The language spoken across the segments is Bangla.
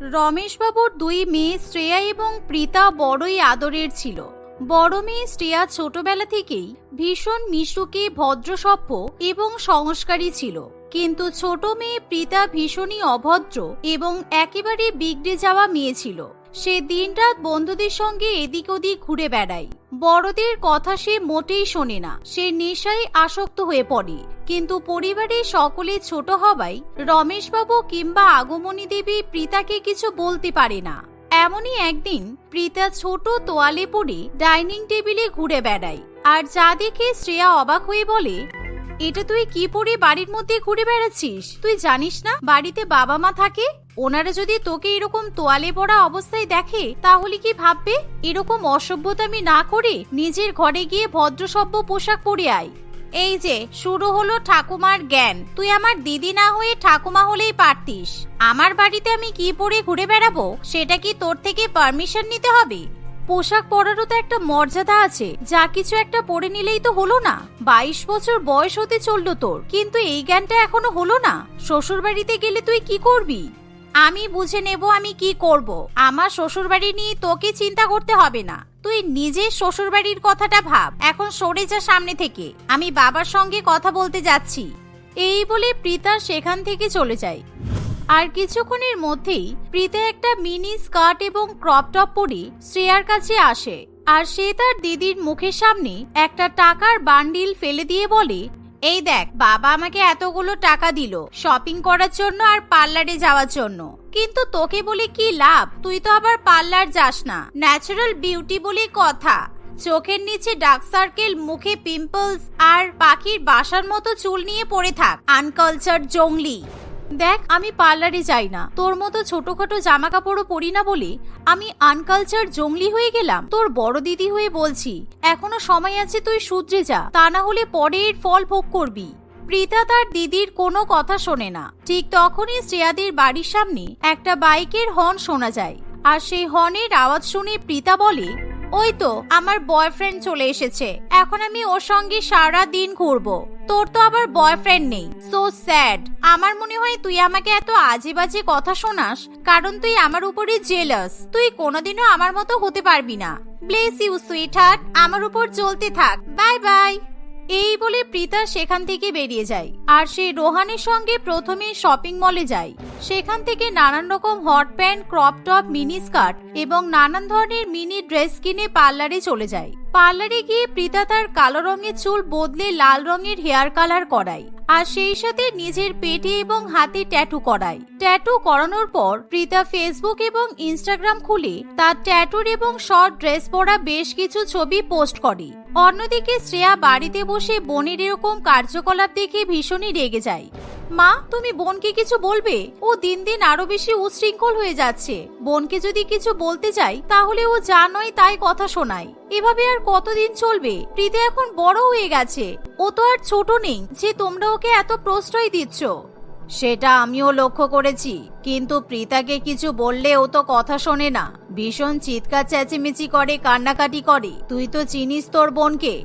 রমেশবাবুর দুই মেয়ে শ্রেয়া এবং প্রীতা বড়ই আদরের ছিল। বড় মেয়ে শ্রেয়া ছোটবেলা থেকেই ভীষণ মিশুকে, ভদ্রসভ্য এবং সংস্কারী ছিল। কিন্তু ছোট মেয়ে প্রীতা ভীষণই অভদ্র এবং একেবারে বিগড়ে যাওয়া মেয়ে ছিল। সে দিনরাত বন্ধুদের সঙ্গে এদিক ওদিক ঘুরে বেড়ায়। বড়দের কথা সে মোটেই শোনে না। সে নেশায় আসক্ত হয়ে পড়ে। কিন্তু পরিবারের সকলে ছোট হওয়ায় রমেশবাবু কিংবা আগমনী দেবী প্রীতাকে কিছু বলতে পারে না। এমনই একদিন প্রীতা ছোট তোয়ালে পরে ডাইনিং টেবিলে ঘুরে বেড়ায়। আর যা দেখে শ্রেয়া অবাক হয়ে বলে এটা তুই কি পরে বাড়ির মধ্যে ঘুরে বেড়াচ্ছিস? তুই জানিস না বাড়িতে বাবা মা থাকে? ওনারা যদি তোকে এরকম তোয়ালে পড়া অবস্থায় দেখে, তাহলে কি ভাববে? এরকম অসভ্যতামি না করে নিজের ঘরে গিয়ে ভদ্রসভ্য পোশাক পরে আয়। এই যে, শুরু হলো ঠাকুমার জ্ঞান। তুই আমার দিদি না হয়ে ঠাকুমা হলেই পারতিস। আমার বাড়িতে আমি কি পরে ঘুরে বেড়াবো? সেটা কি তোর থেকে পারমিশন নিতে হবে? পোশাক পরারও তো একটা মর্যাদা আছে। যা কিছু একটা পরে নিলেই তো হলো না। বাইশ বছর বয়স হতে চলল তোর। কিন্তু এই জ্ঞানটা এখনও হলো না। শ্বশুর বাড়িতে গেলে তুই কি করবি? আমি বুঝে নেব আমি কি করব। আমার শ্বশুর বাড়ি নিয়ে তোকে চিন্তা করতে হবে না। তুই নিজের শ্বশুর বাড়ির কথাটা ভাব। এখন সরে যা সামনে থেকে। আমি বাবার সঙ্গে কথা বলতে যাচ্ছি। এই বলে প্রীতা সেখান থেকে চলে যায়। আর কিছুক্ষণের মধ্যেই প্রীতে একটা মিনি স্কার্ট এবং ক্রপ টপ পরে শ্রেয়ার কাছে আসে। আর সে তার দিদির মুখের সামনে একটা টাকার বান্ডিল ফেলে দিয়ে বলে, এই দেখ, বাবা আমাকে এতগুলো টাকা দিল শপিং করার জন্য আর পার্লারে যাওয়ার জন্য। কিন্তু তোকে বলে কি লাভ? তুই তো আবার পার্লার যাস না। ন্যাচারাল বিউটি বলে কথা। চোখের নিচে ডার্ক সার্কেল, মুখে পিম্পলস আর পাখির বাসার মতো চুল নিয়ে পড়ে থাক। আনকালচার জংলি দেখ, আমি পার্লারে যাই না। তোর মতো ছোটখাটো জামা কাপড়ও পরি না বলে আমি আনকালচার জংলি হয়ে গেলাম। তোর বড় দিদি হয়ে বলছি, এখনও সময় আছে তুই শুধরে যা, তা না হলে পরে এর ফল ভোগ করবি। প্রীতা তার দিদির কোনো কথা শোনে না। ঠিক তখনই শ্রেয়াদির বাড়ির সামনে একটা বাইকের হর্ন শোনা যায়। আর সেই হর্নের আওয়াজ শুনে প্রীতা বলে ওই তো, আমার বয়ফ্রেন্ড চলে এসেছে। এখন আমি ওর সঙ্গে সারা দিন ঘুরবো। তোর তো আবার বয়ফ্রেন্ড নেই। সো স্যাড আমার মনে হয় তুই আমাকে এত আজে বাজে কথা শোনাস, কারণ তুই আমার উপরে জেলাস তুই কোনোদিনও আমার মতো হতে পারবি না। ব্লেস ইউ সুইট হার্ট আমার উপর চলতে থাক। বাই বাই এই বলে প্রীতা সেখান থেকে বেরিয়ে যায়। আর সে রোহানের সঙ্গে প্রথমে শপিং মলে যায়। সেখান থেকে নানান রকম hot pant crop top mini skirt এবং নানান ধরনের মিনি ড্রেস কিনে পার্লারে চলে যায়। পার্লারে গিয়ে প্রীতা তার কালো রঙের চুল বদলে লাল রঙের হেয়ার কালার করায় আর সেই সাথে নিজের পেটে এবং হাতে ট্যাটু করায়। ট্যাটু করানোর পর প্রীতা ফেসবুক এবং ইনস্টাগ্রাম খুলে তার ট্যাটুর এবং শর্ট ড্রেস পরা বেশ কিছু ছবি পোস্ট করে। অন্যদিকে শ্রেয়া বাড়িতে বসে বোনের এরকম কার্যকলাপ দেখে ভীষণই রেগে যায়। মা, তুমি বোনকে কিছু বলবে? ও দিন দিন আরও বেশি উশৃঙ্খল হয়ে যাচ্ছে। বোনকে যদি কিছু বলতে যাই, তাহলে ও যা নয় তাই কথা শোনায়। এভাবে আর কতদিন চলবে? প্রীতি এখন বড় হয়ে গেছে। ও তো আর ছোট নেই, যে তোমরা ওকে এত প্রশ্রয় দিচ্ছ। সেটা আমিও লক্ষ্য করেছি, কিন্তু প্রীতাকে কিছু বললে ও তো কথা শোনে না। ভীষণ চিৎকার চেঁচিমেচি করে, কান্নাকাটি করে। তুই তো চিনিস তোর বোনকে।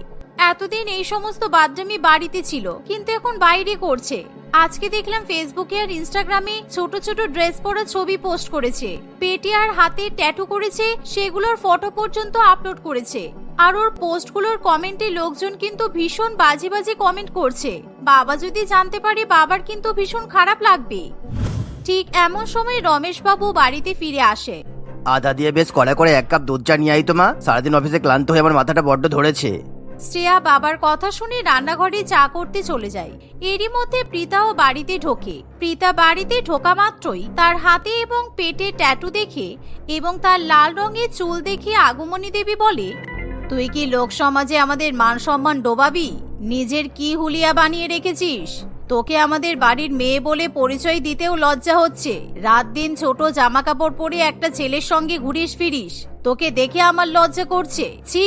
এতদিন এই সমস্ত বাদরামি বাড়িতে ছিল, কিন্তু এখন বাইরে করছে। আজকে দেখলাম ফেসবুকে আর ইনস্টাগ্রামে ছোট ছোট ড্রেস পরা ছবি পোস্ট করেছে। পেটে আর হাতে ট্যাটু করেছে, সেগুলোর ফটো পর্যন্ত আপলোড করেছে। আর ওর পোস্টগুলোর কমেন্টে লোকজন কিন্তু ভীষণ বাজে বাজে কমেন্ট করছে। বাবা যদি জানতে পারে, বাবার কিন্তু ভীষণ খারাপ লাগবে। ঠিক এমন সময় রমেশবাবু বাড়িতে ফিরে আসে। আদা দিয়ে বেশ কড়া করে এক কাপ দুধ চা নিয়ে আই তো মা। সারাদিন অফিসে ক্লান্ত হয়ে আমার মাথাটা বড্ড ধরেছে। শ্রেয়া বাবার কথা শুনে রান্নাঘরে চা করতে চলে যায়। এরই মধ্যে প্রীতাও বাড়িতে ঢোকে। প্রীতা বাড়িতে ঢোকা মাত্রই তার হাতে এবং পেটে ট্যাটু দেখে এবং তার লাল রঙের চুল দেখে আগমনী দেবী বলে, তুই কি লোক সমাজে আমাদের মান সম্মান ডোবাবি? নিজের কি হুলিয়া বানিয়ে রেখেছিস? তোকে আমাদের বাড়ির মেয়ে বলে পরিচয় দিতেও লজ্জা হচ্ছে। রাত দিন ছোট জামা কাপড় পরে একটা ছেলের সঙ্গে ঘুরিস ফিরিস। তোকে দেখে আমার লজ্জা করছে। ছি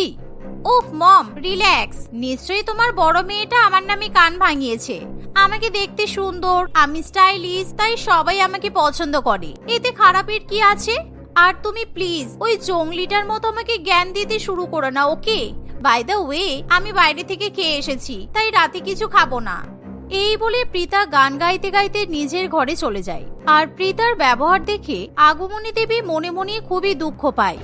উফ, মম, রিল্যাক্স। নিশ্চয়ই তোমার বড় মেয়েটা আমার নামে কান ভাঙিয়েছে। আমাকে দেখতে সুন্দর, আমি স্টাইলিশ, তাই সবাই আমাকে পছন্দ করে। এতে খারাপের কি আছে? আর তুমি প্লিজ, ওই জংলিটার মতো আমাকে জ্ঞান দিতে শুরু করো না, ওকে? বাই দ্য ওয়ে আমি বাইরে থেকে খেয়ে এসেছি, তাই রাতে কিছু খাব না। এই বলে প্রীতা গান গাইতে গাইতে নিজের ঘরে চলে যায়। আর প্রীতার ব্যবহার দেখে আগমনী দেবী মনে মনে খুবই দুঃখ পায়।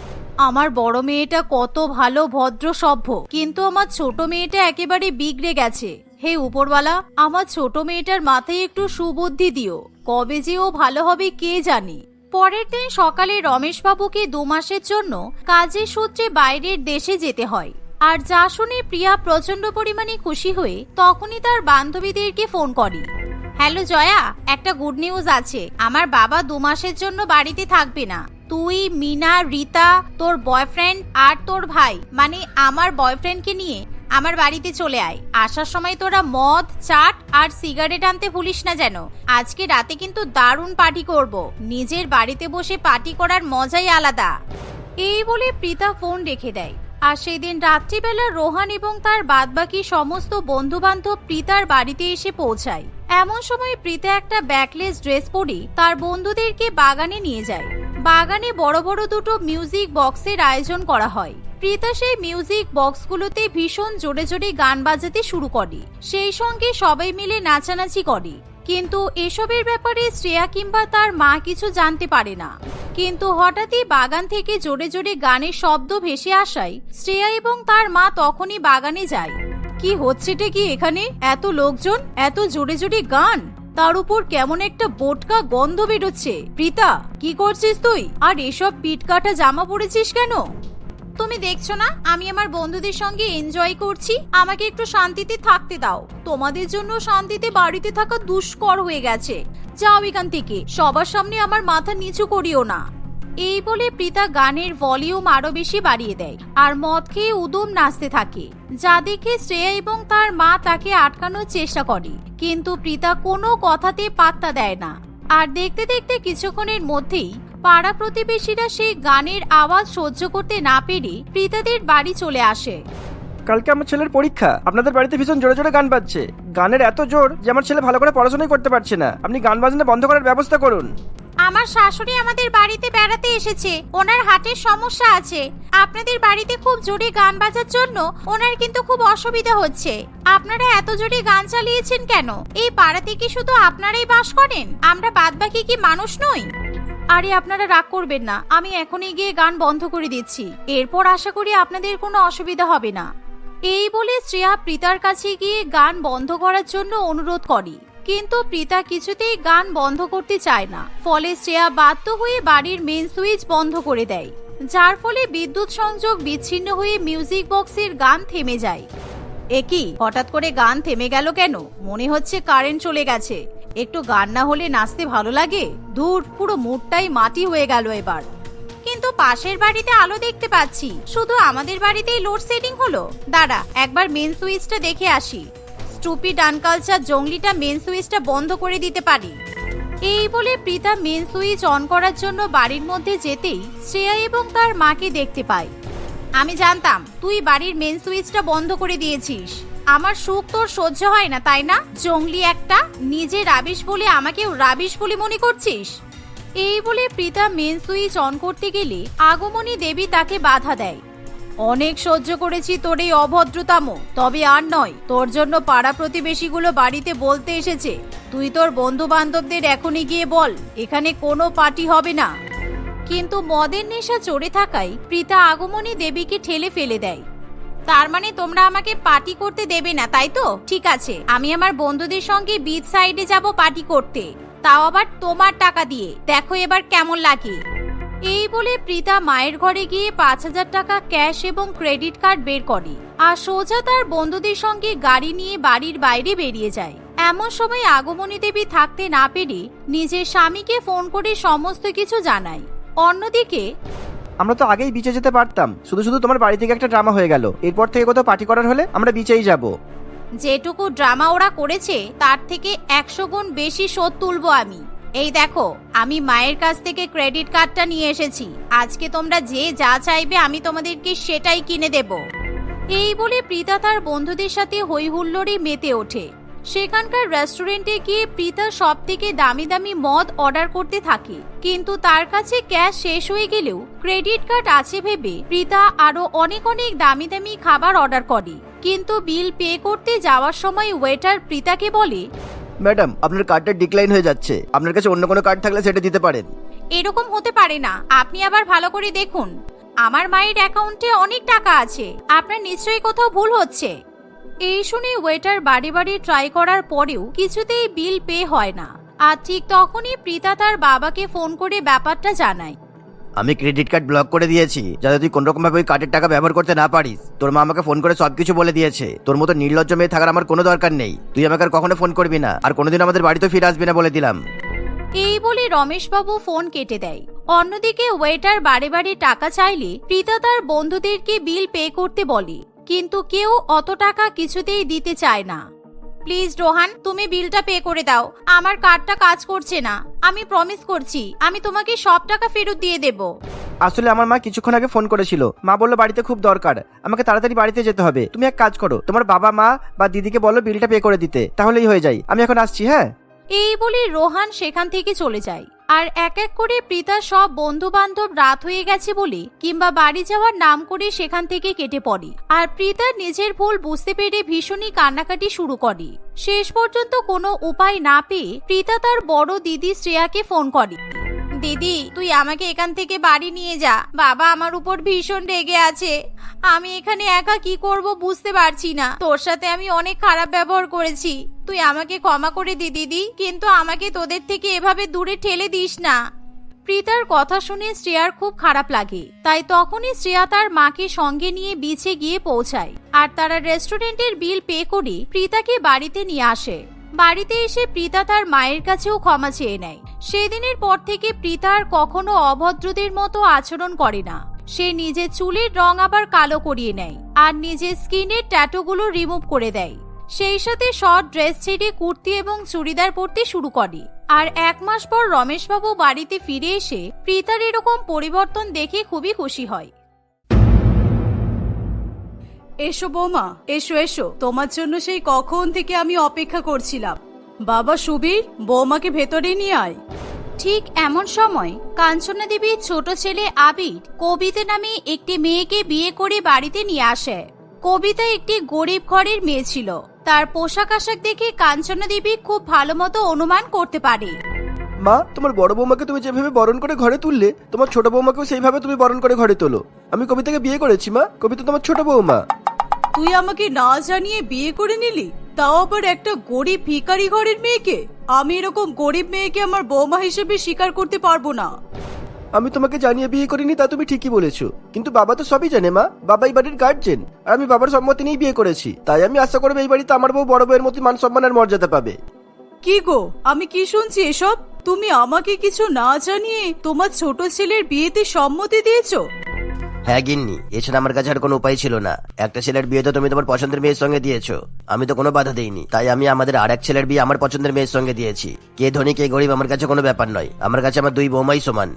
আমার বড় মেয়েটা কত ভালো, ভদ্র, সভ্য। কিন্তু আমার ছোট মেয়েটা একেবারে বিগড়ে গেছে। হে উপরওয়ালা, আমার ছোট মেয়েটার মাথায় একটু সুবুদ্ধি দিও। কবে যে ও ভালো হবে কে জানি? পরের দিন সকালে রমেশবাবুকে দু মাসের জন্য কাজের সূত্রে বাইরের দেশে যেতে হয়। আর যা শুনে প্রিয়া প্রচণ্ড পরিমাণে খুশি হয়ে তখনই তার বান্ধবীদেরকে ফোন করে। হ্যালো, জয়া, একটা গুড নিউজ আছে। আমার বাবা দু মাসের জন্য বাড়িতে থাকবে না। তুই, মিনা, রিতা, তোর বয়ফ্রেন্ড আর তোর ভাই মানে আমার বয়ফ্রেন্ডকে নিয়ে আমার বাড়িতে চলে আয়। আসার সময় তোরা মদ, চাট আর সিগারেট আনতে ভুলিস না যেন। আজকে রাতে কিন্তু দারুণ পার্টি করব। নিজের বাড়িতে বসে পার্টি করার মজাই আলাদা। এই বলে প্রীতা ফোন রেখে দেয়। আর সেদিন রাত্রিবেলা রোহান এবং তার বাদবাকি সমস্ত বন্ধু বান্ধব প্রীতার বাড়িতে এসে পৌঁছায়। এমন সময় প্রীতা একটা ব্যাকলেস ড্রেস পরে তার বন্ধুদেরকে বাগানে নিয়ে যায়। বাগানে বড় বড় দুটো মিউজিক বক্সের আয়োজন করা হয়। প্রীতা সেই মিউজিক বক্সগুলোতে ভীষণ জোরে জোরে গান বাজাতে শুরু করে। সেই সঙ্গে সবাই মিলে নাচানাচি করে। কিন্তু এসবের ব্যাপারে শ্রেয়া কিংবা তার মা কিছু জানতে পারে না। কিন্তু হঠাৎই বাগান থেকে জোরে জোরে গানের শব্দ ভেসে আসায় শ্রেয়া এবং তার মা তখনই বাগানে যায়। কি হচ্ছেটা কি এখানে? এত লোকজন? এত জোরে জোরে গান? তার উপর কেমন একটা বোটকা গন্ধ বেরোচ্ছে। প্রীতা, কি করছিস তুই? আর এসব পিট কাটা জামা পরেছিস কেন? তুমি দেখছ না, আমি আমার বন্ধুদের সঙ্গে এনজয় করছি। আমাকে একটু শান্তিতে থাকতে দাও। তোমাদের জন্য শান্তিতে বাড়িতে থাকা দুষ্কর হয়ে গেছে। যাও এখান থেকে। সবার সামনে আমার মাথা নিচু করিও না। এই বলে প্রীতা গানের ভলিউম আরও বেশি বাড়িয়ে দেয় আর মদ খেয়ে উদম নাচতে থাকে। যা দেখে শ্রেয়া এবং তার মা তাকে আটকানোর চেষ্টা করে। কিন্তু প্রীতা কোনো কথাতে পাত্তা দেয় না। আর দেখতে দেখতে কিছুক্ষণের মধ্যেই পাড়া প্রতিবেশীরা সেই গানের আওয়াজ সহ্য করতে না পেরে প্রীতাদের বাড়ি চলে আসে। কালকে আমার ছেলের পরীক্ষা। আপনাদের বাড়িতে ভীষণ জোরে জোরে গান বাজছে। গানের এত জোর যে আমার ছেলে ভালো করে পড়াশোনাই করতে পারছে না। আপনি গান বাজনা বন্ধ করার ব্যবস্থা করুন। আমার শাশুড়ি আমাদের বাড়িতে বেড়াতে এসেছে। ওনার হাটের সমস্যা আছে। আপনাদের বাড়িতে খুব জোরে গান বাজার জন্য ওনার কিন্তু খুব অসুবিধা হচ্ছে। আপনারা এত জোরে গান চালিয়েছেন কেন? এই পাড়াতে কি শুধু আপনারাই বাস করেন? আমরা বাদবাকি কি মানুষ নই? আরে আপনারা রাগ করবেন না। আমি এখনই গিয়ে গান বন্ধ করে দিচ্ছি। এরপর আশা করি আপনাদের কোনো অসুবিধা হবে না। এই বলে শ্রেয়া প্রীতার কাছে গিয়ে গান বন্ধ করার জন্য অনুরোধ করে। কিন্তু প্রীতা কিছুতেই গান বন্ধ করতে চায় না। ফলে শ্রেয়া বাধ্য হয়ে বাড়ির মেন সুইচ বন্ধ করে দেয়। যার ফলে বিদ্যুৎ সংযোগ বিচ্ছিন্ন হয়ে মিউজিক বক্সের গান থেমে যায়। একই হঠাৎ করে গান থেমে গেল কেন? মনে হচ্ছে কারেন্ট চলে গেছে। একটু গান না হলে নাচতে ভালো লাগে? দূর, পুরো মুডটাই মাটি হয়ে গেল এবার। কিন্তু পাশের বাড়িতে আলো দেখতে পাচ্ছি। শুধু আমাদের বাড়িতেই লোডশেডিং হলো। দাঁড়া, একবার মেন সুইচটা দেখে আসি। স্টুপিড আনকালচার জঙ্গলিটা মেন সুইচটা বন্ধ করে দিতে পারি। এই বলে প্রীতা মেন সুইচ অন করার জন্য বাড়ির মধ্যে যেতেই শ্রেয়া এবং তার মাকে দেখতে পায়। আমি জানতাম, তুই বাড়ির মেন সুইচটা বন্ধ করে দিয়েছিস। আমার সুখ তোর সহ্য হয় না, তাই না? জঙ্গলি একটা, নিজে রাবিশ বলে আমাকেও রাবিশ বলে মনে করছিস? এই বলে প্রীতা মেন সুইচ অন করতে গেলে আগমনী দেবী তাকে বাধা দেয়। অনেক সহ্য করেছি তোর এই অভদ্রতাম। তবে আর নয়, তোর জন্য পাড়া প্রতিবেশীগুলো বাড়িতে বলতে এসেছে, তুই তোর বন্ধু বান্ধবদের এখনই গিয়ে বল, এখানে কোনো পার্টি হবে না। কিন্তু মদের নেশা চড়ে থাকায় প্রীতা আগমনী দেবীকে ঠেলে ফেলে দেয়। তার মানে তোমরা আমাকে পার্টি করতে দেবে না, তাই তো? ঠিক আছে, আমি আমার বন্ধুদের সঙ্গে বিচ সাইডে যাব পার্টি করতে। তাও আবার তোমার টাকা দিয়ে। দেখো এবার কেমন লাগে। এই বলে প্রীতা মায়ের ঘরে গিয়ে পাঁচ হাজার টাকা ক্যাশ এবং ক্রেডিট কার্ড বের করে। আর সোজা তার বন্ধুদের সঙ্গে গাড়ি নিয়ে বাড়ির বাইরে বেরিয়ে যায়। এমন সময় আগমনী দেবী থাকতে না পেরে নিজের স্বামীকে ফোন করে সমস্ত কিছু জানায়। অন্যদিকে আমরা তো আগেই বিচে যেতে পারতাম। শুধু শুধু তোমার বাড়ি থেকে একটা ড্রামা হয়ে গেল। এরপর থেকে কোথাও পার্টি করার হলে আমরা বিচেই যাব। যেটুকু ড্রামা ওরা করেছে তার থেকে একশো গুণ বেশি শোধ তুলবো আমি। এই দেখো, আমি মায়ের কাছ থেকে ক্রেডিট কার্ডটা নিয়ে এসেছি। আজকে তোমরা যে যা চাইবে আমি তোমাদেরকে সেটাই কিনে দেব। এই বলে প্রীতা তার বন্ধুদের সাথে হই হুল্লোড়ে মেতে ওঠে। সেখানকার রেস্টুরেন্টে গিয়ে প্রীতা সব থেকে দামি দামি মদ অর্ডার করতে থাকে। কিন্তু তার কাছে ক্যাশ শেষ হয়ে গেলেও ক্রেডিট কার্ড আছে ভেবে প্রীতা আরও অনেক অনেক দামি দামি খাবার অর্ডার করে। কিন্তু বিল পে করতে যাওয়ার সময় ওয়েটার প্রীতাকে বলে ম্যাডাম, আপনার কার্ডটা ডিক্লাইন হয়ে যাচ্ছে। আপনার কাছে অন্য কোনো কার্ড থাকলে সেটা দিতে পারেন। এরকম হতে পারে না। আপনি আবার ভালো করে দেখুন। আমার মায়ের অ্যাকাউন্টে অনেক টাকা আছে। আপনার নিশ্চয়ই কোথাও ভুল হচ্ছে। এই শুনে ওয়েটার বাড়ি বাড়ি ট্রাই করার পরেও কিছুতেই বিল পে হয় না। আর ঠিক তখনই প্রীতা তার বাবাকে ফোন করে ব্যাপারটা জানায়। আমি ক্রেডিট কার্ড ব্লক করে দিয়েছি, যাতে তুই কোন রকম ভাবে ওই কার্ডের টাকা ব্যবহার করতে না পারিস। তোর মা আমাকে ফোন করে সবকিছু বলে দিয়েছে। তোর মতো নির্লজ্জ মেয়ে থাকার আমার কোনো দরকার নেই। তুই আমাকে আর কখনো ফোন করবি না। আর কোনোদিন আমাদের বাড়িতে ফিরে আসবি না বলে দিলাম। এই বলে রমেশবাবু ফোন কেটে দেয়। অন্যদিকে ওয়েটার বারে বারে টাকা চাইলে প্রীতা তার বন্ধুদেরকে বিল পে করতে বলে। কিন্তু কেউ অত টাকা কিছুতেই দিতে চায় না। প্লিজ রোহান, তুমি বিলটা পে করে দাও। আমার কার্ডটা কাজ করছে না। আমি প্রমিস করছি, আমি তোমাকে সব টাকা ফেরত দিয়ে দেব। আসলে আমার মা কিছুক্ষণ আগে ফোন করেছিল। মা বলল, বাড়িতে খুব দরকার। আমাকে তাড়াতাড়ি বাড়িতে যেতে হবে। তুমি এক কাজ করো। তোমার বাবা মা বা দিদিকে বলো বিলটা পে করে দিতে। তাহলেই হয়ে যায়। আমি এখন আসছি হ্যাঁ? এই বলে রোহান সেখান থেকে চলে যায়। আর এক এক করে প্রীতা সব বন্ধু বান্ধব রাত হয়ে গেছে বলে কিংবা বাড়ি যাওয়ার নাম করে সেখান থেকে কেটে পড়ে। আর প্রীতা নিজের ভুল বুঝতে পেরে ভীষণই কান্নাকাটি শুরু করে। শেষ পর্যন্ত কোনো উপায় না পেয়ে প্রীতা তার বড় দিদি শ্রেয়াকে ফোন করে। দিদি, তুই আমাকে এখান থেকে বাড়ি নিয়ে যা। বাবা আমার উপর ভীষণ রেগে আছে। আমি এখানে একা কি করব বুঝতে পারছি না। তোর সাথে আমি অনেক খারাপ ব্যবহার করেছি। তুই আমাকে ক্ষমা করে দি দিদি, কিন্তু আমাকে তোদের থেকে এভাবে দূরে ঠেলে দিস না। প্রীতার কথা শুনে শ্রেয়ার খুব খারাপ লাগে। তাই তখনই শ্রেয়া তার মাকে সঙ্গে নিয়ে বিছে গিয়ে পৌঁছায়। আর তারা রেস্টুরেন্টের বিল পে করে প্রীতাকে বাড়িতে নিয়ে আসে। বাড়িতে এসে প্রীতা তার মায়ের কাছেও ক্ষমা চেয়ে নেয়। সেদিনের পর থেকে প্রীতা আর কখনো অভদ্রদের মতো আচরণ করে না। সে নিজের চুলের রং আবার কালো করিয়ে নেয় আর নিজের স্কিনের ট্যাটুগুলো রিমুভ করে দেয়। সেই সাথে শর্ট ড্রেস ছেড়ে কুর্তি এবং চুড়িদার পরতে শুরু করে। আর এক মাস পর রমেশবাবু বাড়িতে ফিরে এসে প্রীতার এরকম পরিবর্তন দেখে খুবই খুশি হয়। এসো বৌমা এসো এসো। তোমার জন্য সেই কখন থেকে আমি অপেক্ষা করছিলাম। বাবা সুবীর বৌমাকে ভেতরে নিয়ে আয়। ঠিক এমন সময় কাঞ্চনা দেবীর ছোট ছেলে আবির কবিতা নামে একটি মেয়েকে বিয়ে করে বাড়িতে নিয়ে আসে। কবিতা একটি গরিব ঘরের মেয়ে ছিল। তার পোশাক আশাক দেখে কাঞ্চনা দেবী খুব ভালো মতো অনুমান করতে পারে। মা তোমার বড় বৌমাকে তুমি যেভাবে বরণ করে ঘরে তুললে তোমার ছোট বৌমাকেও সেইভাবে তুমি বরণ করে ঘরে তোলো। আমি কবিতাকে বিয়ে করেছি মা। কবিতা তোমার ছোট বৌমা। তুই আমাকে না জানিয়ে বিয়ে করে নিলি? তাও আবার একটা গরিব ভিকারি ঘরের মেয়েকে? আমি এরকম গরিব মেয়েকে আমার বৌমা হিসেবে স্বীকার করতে পারব না। আমি তোমাকে জানিয়ে বিয়ে করিনি তা তুমি ঠিকই বলেছ। কিন্তু বাবা তো সবই জানে মা। বাবা এই বাড়ির গার্জেন আর আমি বাবার সম্মতি নিয়েই বিয়ে করেছি। তাই আমি আশা করব এই বাড়িতে আমার বউ বড় বউয়ের মতো মান সম্মানের মর্যাদা পাবে। কি গো? আমি কি শুনছি এসব? তুমি আমাকে কিছু না জানিয়ে তোমার ছোট ছেলের বিয়েতে সম্মতি দিয়েছ? হ্যাঁ গিন্নি, এছাড়া আমার কাছে আর কোনো উপায় ছিল না। একটা ছেলের বিয়ে তো তুমি তোমার পছন্দের মেয়ের সঙ্গে দিয়েছ। আমি তো কোনো বাধা দেইনি, তাই আমি আমাদের আর এক ছেলের বিয়ে আমার পছন্দের মেয়ের সঙ্গে দিয়েছি। কে ধনী, কে গরিব আমার কাছে কোনো ব্যাপার নয়। আমার কাছে আমার দুই বৌমাই সমান।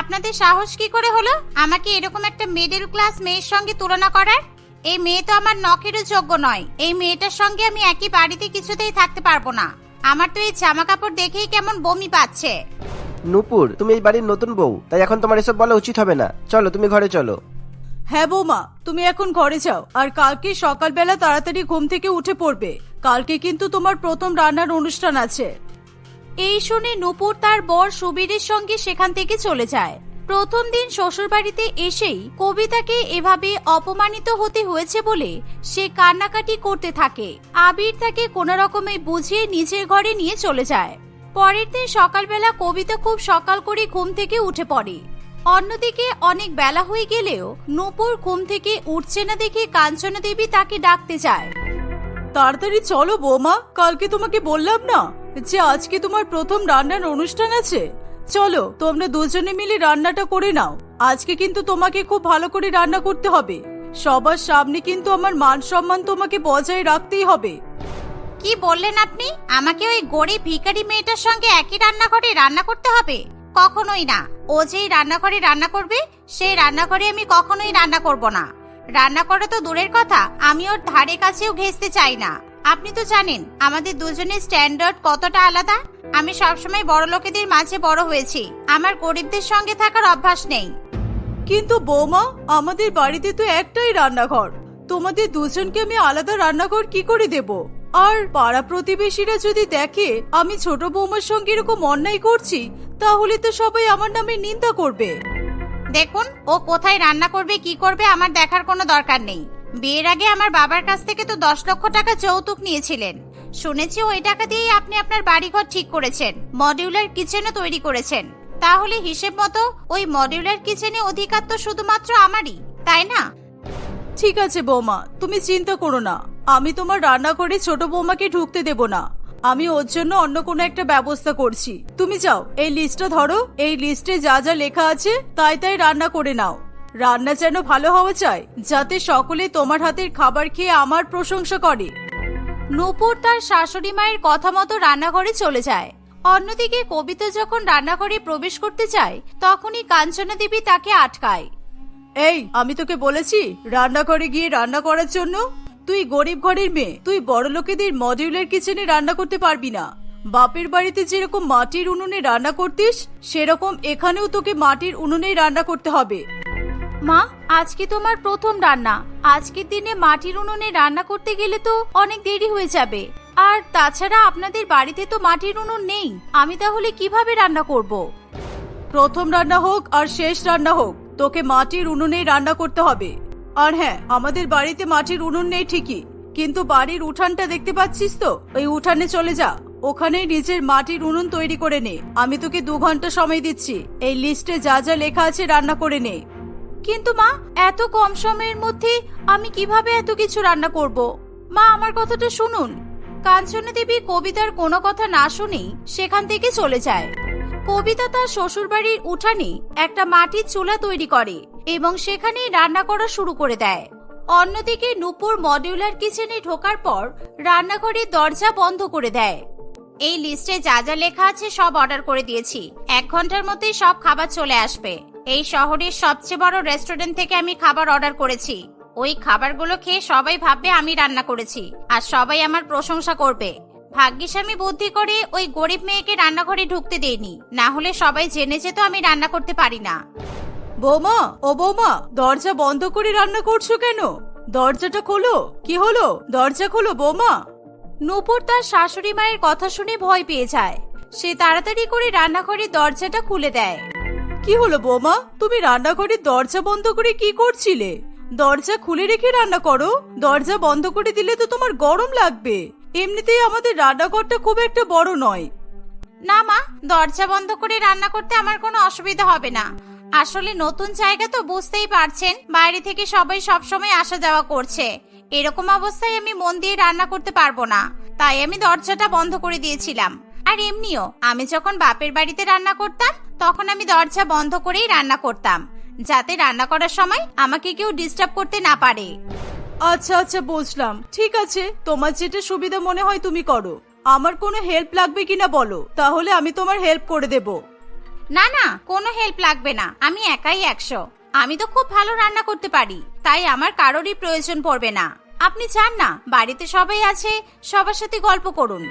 আপনাদের সাহস কি করে হলো? আমাকে এরকম একটা মিডল ক্লাস মেয়ের সঙ্গে তুলনা করার? এই মেয়ে তো আমার নখেরও যোগ্য নয়। এই মেয়েটার সঙ্গে আমি একই বাড়িতে কিছুতেই থাকতে পারব না। আমার তো এই জামা কাপড় দেখেই কেমন বমি পাচ্ছে। নূপুর তুমি এই বাড়ির নতুন বউ তাই এখন তোমার এসব বলা উচিত হবে না। চলো তুমি ঘরে চলো। হ্যাঁ বৌমা তুমি এখন ঘরে যাও আর কালকে সকালবেলা তাড়াতাড়ি ঘুম থেকে উঠে পড়বে। কালকে কিন্তু তোমার প্রথম রান্নার অনুষ্ঠান আছে। এই শুনে নূপুর তার বর সুবীরের সঙ্গে সেখান থেকে চলে যায়। প্রথম দিন শ্বশুরবাড়িতে এসেই কবিতাকে এভাবে অপমানিত হতে হয়েছে বলে সে কান্নাকাটি করতে থাকে। আবির তাকে কোনো রকমে বুঝিয়ে নিজের ঘরে নিয়ে চলে যায়। পরের দিন সকালবেলা কবিতা খুব সকাল করে ঘুম থেকে উঠে পড়ে। অন্যদিকে অনেক বেলা হয়ে গেলেও নূপুর ঘুম থেকে উঠছে না দেখে কাঞ্চনা দেবী তাকে ডাকতে যায়। তাড়াতাড়ি চলো বৌমা, কালকে তোমাকে বললাম না যে আজকে তোমার প্রথম রান্নার অনুষ্ঠান আছে। চলো, তোমরা দুজনে মিলে রান্নাটা করে নাও। আজকে কিন্তু তোমাকে খুব ভালো করে রান্না করতে হবে। সবার সামনে কিন্তু আমার মান সম্মান তোমাকে বজায় রাখতেই হবে। কি বললেন আপনি? আমাকে ওই গরিব ভিখারি মেয়েটার সঙ্গে একই রান্নাঘরে রান্না করতে হবে? কখনোই না। ও যেই রান্নাঘরে রান্না করবে, সেই রান্নাঘরে আমি কখনোই রান্না করব না। রান্না করা তো দূরের কথা, আমি ওর ধারে কাছেও ঘেঁচতে চাই না। আপনি তো জানেন, আমাদের দুজনের স্ট্যান্ডার্ড কতটা আলাদা। আমি সবসময় বড় লোকেদের মাঝে বড় হয়েছি। আমার গরিবদের সঙ্গে থাকার অভ্যাস নেই। কিন্তু বৌমা, আমাদের বাড়িতে তো একটাই রান্নাঘর। তোমাদের দুজনকে আমি আলাদা রান্নাঘর কি করে দেব? আর পাড়া প্রতিবেশীরা যদি দেখে আমি ছোট বৌমার সঙ্গে এরকম অন্যায় করছি, তাহলে তো সবাই আমার নামে নিন্দা করবে। দেখুন, ও কোথায় রান্না করবে, কি করবে, আমার দেখার কোনো দরকার নেই। বিয়ের আগে আমার বাবার কাছ থেকে তো দশ লক্ষ টাকা যৌতুক নিয়েছিলেন। শুনেছি ওই টাকা দিয়েই আপনি আপনার বাড়িঘর ঠিক করেছেন, মডিউলার কিচেনও তৈরি করেছেন। তাহলে হিসেব মতো ওই মডিউলার কিচেনে অধিকার তো শুধুমাত্র আমারই, তাই না? ঠিক আছে, বৌমা। তুমি চিন্তা করো না। আমি তোমার রান্না করে ছোট বৌমাকে ঢুকতে দেব না। আমি ওর জন্য অন্য কোনো একটা ব্যবস্থা করছি। তুমি যাও, এই লিস্টটা ধরো। এই লিস্টে যা যা লেখা আছে, তাই তাই রান্না করে নাও। রান্না যেন ভালো হওয়া চাই যাতে সকলে তোমার হাতের খাবার খেয়ে আমার প্রশংসা করে। নূপুর তার শাশুড়ি মায়ের কথা মতো রান্নাঘরে চলে যায়। অন্যদিকে কবিতা যখন রান্নাঘরে প্রবেশ করতে চায়, তখনই কাঞ্চনা দেবী তাকে আটকায়। এই আমি তোকে বলেছি রান্নাঘরে গিয়ে রান্না করার জন্য? তুই গরিব ঘরের মেয়ে তুই বড় লোকেদের মডিউলার কিচেনে রান্না করতে পারবি না। বাপের বাড়িতে যেরকম মাটির উনুনে রান্না করতিস সেরকম এখানেও তোকে মাটির উনুনে রান্না করতে হবে। মা আজকে তোমার প্রথম রান্না। আজকের দিনে মাটির উনুনে রান্না করতে গেলে তো অনেক দেরি হয়ে যাবে। আর তাছাড়া আপনাদের বাড়িতে তো মাটির উনুন নেই। আমি তাহলে কীভাবে রান্না করব। প্রথম রান্না হোক আর শেষ রান্না হোক। তোকে মাটির উনুনেই রান্না করতে হবে। আর হ্যাঁ আমাদের বাড়িতে মাটির উনুন নেই ঠিকই, কিন্তু বাড়ির উঠানটা দেখতে পাচ্ছিস তো? ওই উঠানে চলে যা। ওখানেই নিজের মাটির উনুন তৈরি করে নে। আমি তোকে দু ঘণ্টা সময় দিচ্ছি। এই লিস্টে যা যা লেখা আছে রান্না করে নে। কিন্তু মা, এত কম সময়ের মধ্যে আমি কীভাবে এত কিছু রান্না করব? মা, আমার কথাটা শুনুন। কাঞ্চনা দেবী কবিতার কোনো কথা না শুনেই সেখান থেকে চলে যায়। কবিতা তার শ্বশুরবাড়ির উঠানে একটা মাটির চুলা তৈরি করে এবং সেখানেই রান্না করা শুরু করে দেয়। অন্যদিকে নূপুর মডিউলার কিচেনে ঢোকার পর রান্নাঘরের দরজা বন্ধ করে দেয়। এই লিস্টে যা যা লেখা আছে সব অর্ডার করে দিয়েছি। এক ঘণ্টার মধ্যেই সব খাবার চলে আসবে। এই শহরের সবচেয়ে বড় রেস্টুরেন্ট থেকে আমি খাবার অর্ডার করেছি। ওই খাবারগুলো খেয়ে সবাই ভাববে আমি রান্না করেছি। আর সবাই আমার প্রশংসা করবে। ভাগ্যিস আমি বুদ্ধি করে ওই গরিব মেয়েকে রান্নাঘরে ঢুকতে দেইনি। না হলে সবাই জেনে যেত আমি রান্না করতে পারি না। বৌমা, ও বৌমা, দরজা বন্ধ করে রান্না করছ কেন? দরজাটা খোলো। কি হলো? দরজা খোলো, বৌমা। নূপুর তার শাশুড়ি মায়ের কথা শুনে ভয় পেয়ে যায়। সে তাড়াতাড়ি করে রান্নাঘরের দরজাটা খুলে দেয়। কি হলো, বৌমা? তুমি রান্নাঘরের দরজা বন্ধ করে কি করছিলে? দরজা খুলে রেখে রান্না করো। দরজা বন্ধ করে দিলে তো তোমার গরম লাগবে। এমনিতেই আমাদের রান্নাঘরটা খুব একটা বড় নয়। না মা, দরজা বন্ধ করে রান্না করতে আমার কোনো অসুবিধা হবে না। আসলে নতুন জায়গা তো বুঝতেই পারছেন, বাইরে থেকে সবাই সবসময় আসা যাওয়া করছে। এরকম অবস্থায় আমি মন দিয়ে রান্না করতে পারব না। তাই আমি দরজাটা বন্ধ করে দিয়েছিলাম। আর এমনিও, আমি যখন বাপের বাড়িতে রান্না করতাম, তখন আমি দরজা বন্ধ করেই রান্না করতাম, যাতে রান্না করার সময় আমাকে কেউ ডিস্টার্ব করতে না পারে। আচ্ছা আচ্ছা বুঝলাম। ঠিক আছে, তোমার যেটা সুবিধা মনে হয় তুমি করো। আমার কোনো হেল্প লাগবে কিনা বলো? তাহলে আমি তোমার হেল্প করে দেব। না না, কোনো হেল্প লাগবে না। আমি একাই একশো। আমি তো খুব ভালো রান্না করতে পারি, তাই আমার কারোরই প্রয়োজন পড়বে না। আপনি চান না, বাড়িতে সবাই আছে, সবার সাথে গল্প করুন।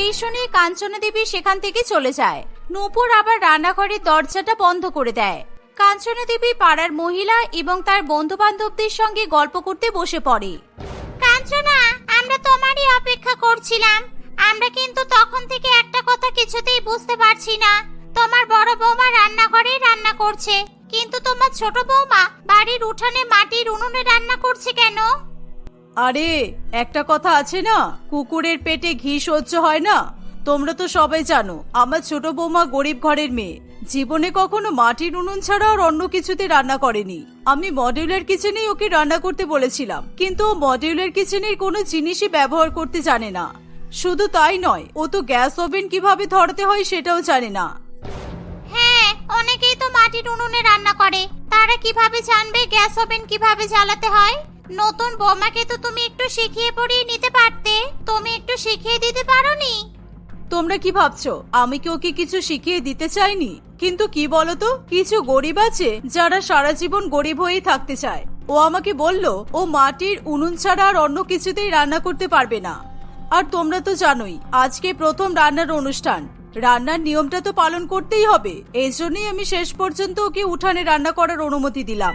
এই শুনে কাঞ্চনা দেবী সেখান থেকে চলে যায়। নূপুর আবার রান্নাঘরের দরজাটা বন্ধ করে দেয়। কাঞ্চনা দেবী পাড়ার মহিলা এবং তার বন্ধু বান্ধবদের সঙ্গে গল্প করতে বসে পড়ে। কাঞ্চনা আমরা তোমারই অপেক্ষা করছিলাম। আমরা কিন্তু তখন থেকে একটা কথা কিছুতেই বুঝতে পারছি না। তোমার বড় বৌমা রান্নাঘরে রান্না করছে। কিন্তু তোমার ছোট বৌমা বাড়ির উঠানে মাটির উনুনে রান্না করছে কেন? আরে একটা কথা আছে না কুকুরের পেটে ঘি সহ্য হয় না। তোমরা তো সবাই জানো আমার ছোট বৌমা গরিব ঘরের মেয়ে। জীবনে কখনো মাটির উনুন ছাড়া আর অন্য কিছুতে রান্না করেনি। আমি মডিউলার কিচেনেই ওকে রান্না করতে বলেছিলাম, কিন্তু ও মডিউলার কিচেনের কোনো জিনিসই ব্যবহার করতে জানে না। শুধু তাই নয়, ও তো গ্যাস ওভেন কীভাবে ধরতে হয় সেটাও জানে না। হ্যাঁ অনেকেই তো মাটির উনুনে রান্না করে। তারা কীভাবে জানবে গ্যাস ওভেন কীভাবে জ্বালাতে হয়? নতুন বৌমাকে তো তুমি একটু শিখিয়ে পড়িয়ে নিতে পারতে। তুমি একটু শিখিয়ে দিতে পারোনি? তোমরা কি ভাবছ? আমি কি ওকে কিছু শিখিয়ে দিতে চাইনি? কিন্তু কি বলতো? কিছু গরিব আছে যারা সারা জীবন গরিব হয়েই থাকতে চায়। ও আমাকে বলল, ও মাটির উনুন ছাড়া আর অন্য কিছুতেই রান্না করতে পারবে না। আর তোমরা তো জানোই, আজকে প্রথম রান্নার অনুষ্ঠান। রান্নার নিয়মটা তো পালন করতেই হবে। এই জন্যই আমি শেষ পর্যন্ত ওকে উঠানে রান্না করার অনুমতি দিলাম।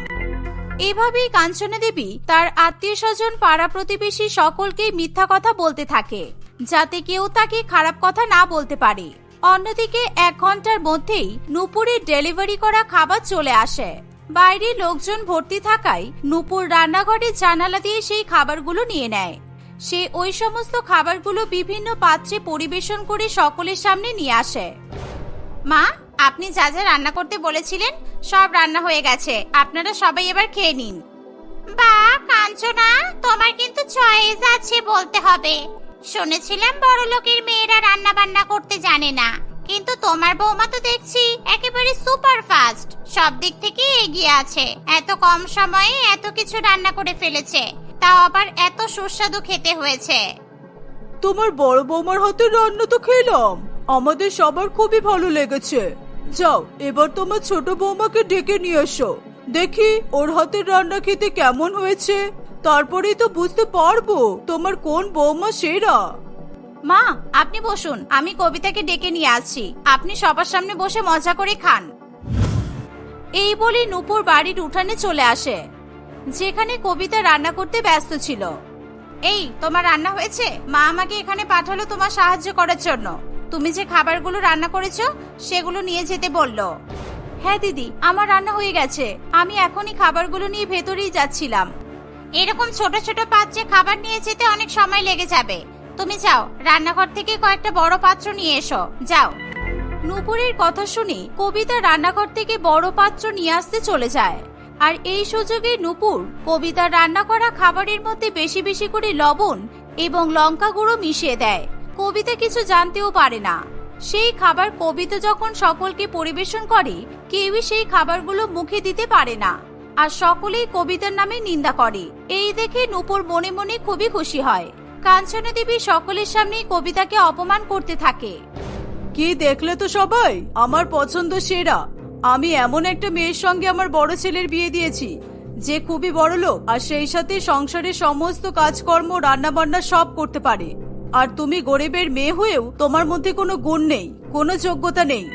এভাবেই কাঞ্চনা দেবী তার আত্মীয় স্বজন পাড়া প্রতিবেশী সকলকেই মিথ্যা কথা বলতে থাকে। যাতে কেউ তাকে খারাপ কথা না বলতে পারে। অন্যদিকে, এক ঘণ্টার মধ্যেই নুপুরের ডেলিভারি করা খাবার চলে আসে। বাইরে লোকজন ভর্তি থাকায় নুপুর রান্নাঘরের জানালা দিয়ে সেই খাবারগুলো নিয়ে নেয়। সে ওই সমস্ত খাবারগুলো বিভিন্ন পাত্রে পরিবেশন করে সকলের সামনে নিয়ে আসে। মা, আপনি যা যা রান্না করতে বলেছিলেন, সব রান্না হয়ে গেছে। আপনারা সবাই এবার খেয়ে নিন। বা কাঞ্চনা, তোমার কিন্তু চয়েস আছে বলতে হবে। শুনেছিলাম বড় লোকের মেয়েরা রান্না বান্না করতে জানে না। কিন্তু তোমার বৌমা তো দেখছি একেবারে সুপার ফাস্ট, সব দিক থেকে এগিয়ে আছে। এত কম সময়ে এত কিছু রান্না করে ফেলেছে। তাও আবার এত সুস্বাদু খেতে হয়েছে। তোমার বড় বৌমার হাতে রান্না তো খেলাম। আমাদের সবার খুবই ভালো লেগেছে। যাও, এবার তোমার ছোট বৌমাকে ডেকে নিয়ে এসো। দেখি ওর হাতের রান্না খেতে কেমন হয়েছে। তারপরেই তো বুঝতে পারব তোমার কোন বৌমা সেরা। মা, আপনি বসুন, আমি কবিতাকে ডেকে নিয়ে আসছি। আপনি সবার সামনে বসে মজা করে খান। এই বলে নূপুর বাড়ির উঠানে চলে আসে, যেখানে কবিতা রান্না করতে ব্যস্ত ছিল। এই, তোমার রান্না হয়েছে? মা আমাকে এখানে পাঠালো তোমার সাহায্য করার জন্য। তুমি যে খাবারগুলো রান্না করেছ, সেগুলো নিয়ে যেতে বলল। হ্যাঁ দিদি, আমার রান্না হয়ে গেছে। আমি এখনই খাবারগুলো নিয়ে ভেতরেই যাচ্ছিলাম। এরকম ছোট ছোট পাত্রে খাবার নিয়ে যেতে অনেক সময় লেগে যাবে। তুমি যাও, রান্নাঘর থেকে কয়েকটা বড় পাত্র নিয়ে এসো। যাও। নুপুরের কথা শুনে কবিতা রান্নাঘর থেকে বড় পাত্র নিয়ে আসতে চলে যায়। আর এই সুযোগে নুপুর কবিতার রান্না করা খাবারের মধ্যে বেশি বেশি করে লবণ এবং লঙ্কা গুঁড়ো মিশিয়ে দেয়। কবিতা কিছু জানতেও পারে না। সেই খাবার কবিতা যখন সকলকে পরিবেশন করে, কেউই সেই খাবারগুলো মুখে দিতে পারে না। আর সকলেই কবিতার নামে নিন্দা করে। এই দেখে নুপুর মনে মনে খুবই খুশি হয়। কাঞ্চনা দেবী সকলের সামনে কবিতাকে অপমান করতে থাকে। কি দেখলে তো সবাই? আমার পছন্দ সেরা। আমি এমন একটা মেয়ের সঙ্গে আমার বড় ছেলের বিয়ে দিয়েছি যে খুবই বড় লোক আর সেই সাথে সংসারের সমস্ত কাজকর্ম রান্না বান্না সব করতে পারে। আর তুমি গরিবের মেয়ে হয়েও তোমার মধ্যে কোনো গুণ নেই কোনো যোগ্যতা নেই।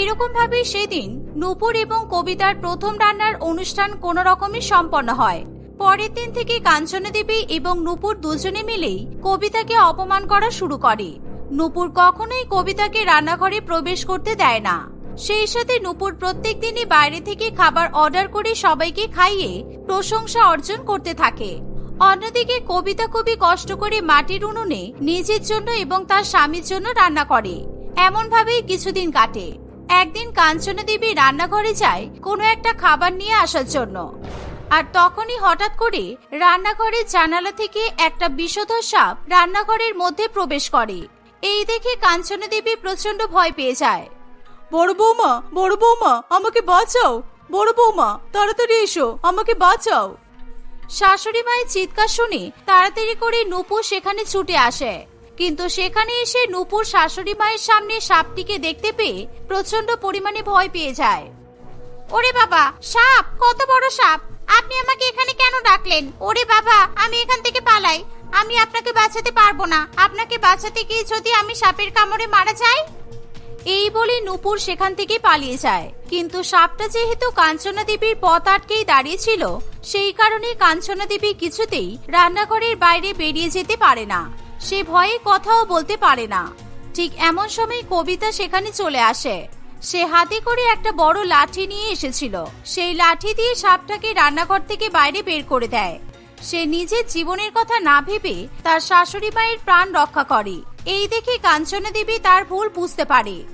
এরকম ভাবে সেদিন নূপুর এবং কবিতার প্রথম রান্নার অনুষ্ঠান কোন রকমে সম্পন্ন হয়। পরের দিন থেকে কাঞ্চনা দেবী এবং নূপুর দুজনে মিলেই কবিতাকে অপমান করা শুরু করে। নূপুর কখনোই কবিতাকে রান্নাঘরে প্রবেশ করতে দেয় না। সেই সাথে নূপুর প্রত্যেক দিনই বাইরে থেকে খাবার অর্ডার করে সবাইকে খাইয়ে প্রশংসা অর্জন করতে থাকে। অন্যদিকে কবিতা খুবই কষ্ট করে মাটির উনুনে নিজের জন্য এবং তার স্বামীর জন্য রান্না করে। এমন ভাবেই কিছুদিন কাটে। একদিন কাঞ্চনা দেবী রান্নাঘরে যায় কোনো একটা খাবার নিয়ে আসার জন্য। আর তখনই হঠাৎ করে রান্নাঘরের জানালা থেকে একটা বিষধর সাপ রান্নাঘরের মধ্যে প্রবেশ করে। এই দেখে কাঞ্চনা দেবী প্রচণ্ড ভয় পেয়ে যায়। বড় বৌমা বড় বৌমা আমাকে বাঁচাও। বড় বৌমা তাড়াতাড়ি এসো আমাকে বাঁচাও। শাশুড়ি মায়ের চিৎকার শুনে তাড়াতাড়ি করে নূপুর সেখানে ছুটে আসে। কিন্তু সেখানে এসে নূপুর শাশুড়ি মায়ের সামনে সাপটিকে দেখতে পেয়ে প্রচণ্ড পরিমাণে ভয় পেয়ে যায়। ওরে বাবা, সাপ! কত বড় সাপ! আপনি আমাকে এখানে কেন ডাকলেন? ওরে বাবা, আমি এখান থেকে পালাই। আমি আপনাকে বাঁচাতে পারব না। আপনাকে বাঁচাতে গিয়ে যদি আমি সাপের কামড়ে মারা যাই? এই বলে নূপুর সেখান থেকে পালিয়ে যায়। কিন্তু সাপটা যেহেতু কাঞ্চনা দেবীর পথ আটকেই দাঁড়িয়েছিল সেই কারণে কাঞ্চনা দেবী কিছুতেই রান্নাঘরের বাইরে বেরিয়ে যেতে পারে না। সে ভয়ে কথাও বলতে পারে না। ঠিক এমন সময় কবিতা সেখানে চলে আসে। সে হাতে করে একটা বড় লাঠি নিয়ে এসেছিল। সেই লাঠি দিয়ে সাপটাকে রান্নাঘর থেকে বাইরে বের করে দেয়। সে নিজের জীবনের কথা না ভেবে তার শাশুড়ি মায়ের প্রাণ রক্ষা করে। এই দেখে কাঞ্চনা দেবী তার ভুল বুঝতে পারে।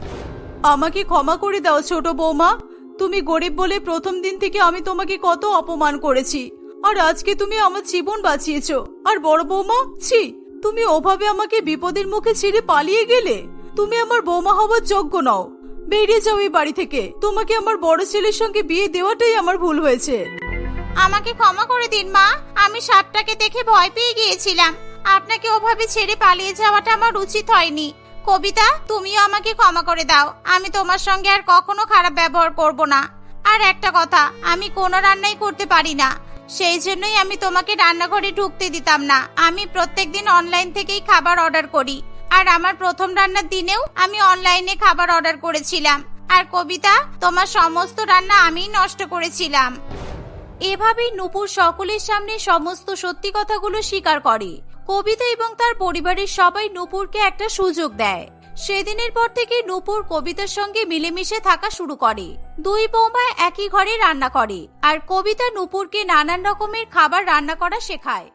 আমাকে ক্ষমা করে দাও ছোট বৌমা। তুমি গরিব বলে প্রথম দিন থেকে আমি তোমাকে কত অপমান করেছি। আর আজকে তুমি আমার জীবন বাঁচিয়েছো। আর বড় বৌমা, ছি। তুমি ওভাবে আমাকে বিপদের মুখে ছেড়ে পালিয়ে গেলে? তুমি আমার বৌমা হওয়ার যোগ্য নও। বেরিয়ে যাও এই বাড়ি থেকে। তোমাকে আমার বড় ছেলের সঙ্গে বিয়ে দেওয়াটাই আমার ভুল হয়েছে। আমাকে ক্ষমা করে দিন, মা। আমি সাপটাকে দেখে ভয় পেয়ে গিয়েছিলাম। আপনাকে ওভাবে ছেড়ে পালিয়ে যাওয়াটা আমার উচিত হয়নি। কবিতা, তুমিও আমাকে ক্ষমা করে দাও। আমি তোমার সঙ্গে আর কখনো খারাপ ব্যবহার করব না। আর একটা কথা, আমি কোনো রান্নাই করতে পারি না। সেই জন্যই আমি তোমাকে রান্নাঘরে ঢুকতে দিতাম না। আমি প্রত্যেকদিন অনলাইন থেকেই খাবার অর্ডার করি। আর আমার প্রথম রান্নার দিনেও আমি অনলাইনে খাবার অর্ডার করেছিলাম। আর কবিতা, তোমার সমস্ত রান্না আমিই নষ্ট করেছিলাম। এভাবেই নূপুর সকলের সামনে সমস্ত সত্যি কথাগুলো স্বীকার করে। কবিতা এবং তার পরিবারের সবাই নূপুরকে একটা সুযোগ দেয়। সেদিনের পর থেকে নূপুর কবিতার সঙ্গে মিলেমিশে থাকা শুরু করে। দুই বৌমা একই ঘরে রান্না করে, আর কবিতা নূপুরকে নানান রকমের খাবার রান্না করা শেখায়।